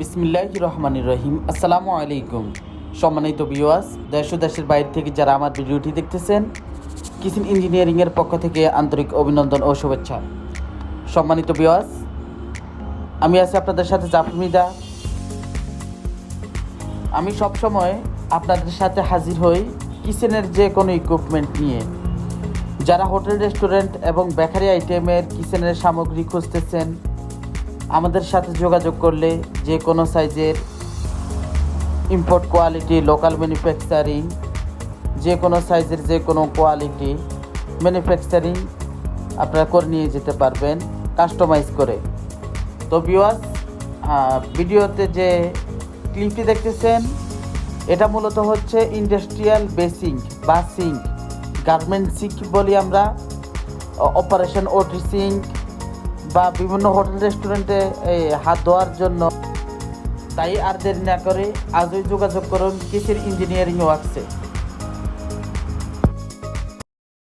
বিসমিল্লাহ রহমানির রহিম। আসসালামু আলাইকুম। সম্মানিত বিওয়াস দেশ ও দেশের বাইরে থেকে যারা আমার ভিডিওটি দেখতেছেন, কিচেন ইঞ্জিনিয়ারিংয়ের পক্ষ থেকে আন্তরিক অভিনন্দন ও শুভেচ্ছা। সম্মানিত বিওয়াস আমি আছি আপনাদের সাথে জাফরমিদা আমি সবসময় আপনাদের সাথে হাজির হই কিচেনের যে কোনো ইকুইপমেন্ট নিয়ে। যারা হোটেল, রেস্টুরেন্ট এবং বেকারি আইটেমের কিচেনের সামগ্রী খুঁজতেছেন আমাদের সাথে যোগাযোগ করলে যে কোনো সাইজের ইম্পোর্ট কোয়ালিটি লোকাল ম্যানুফ্যাকচারিং যে কোনো সাইজের যে কোনো কোয়ালিটি ম্যানুফ্যাকচারিং আপনারা করে নিয়ে যেতে পারবেন কাস্টমাইজ করে। তো বিওয়াস ভিডিওতে যে ক্লিপটি দেখতেছেন, এটা মূলত হচ্ছে ইন্ডাস্ট্রিয়াল বেসিং বা সিঙ্ক গার্মেন্ট সিঙ্ক বলি আমরা অপারেশন ওটি সিঙ্ক বা বিভিন্ন হোটেল রেস্টুরেন্টে এই হাত ধোয়ার জন্য। তাই আর দেরি না করে আজই যোগাযোগ করুন কিসের ইঞ্জিনিয়ারিং ওয়ার্কসে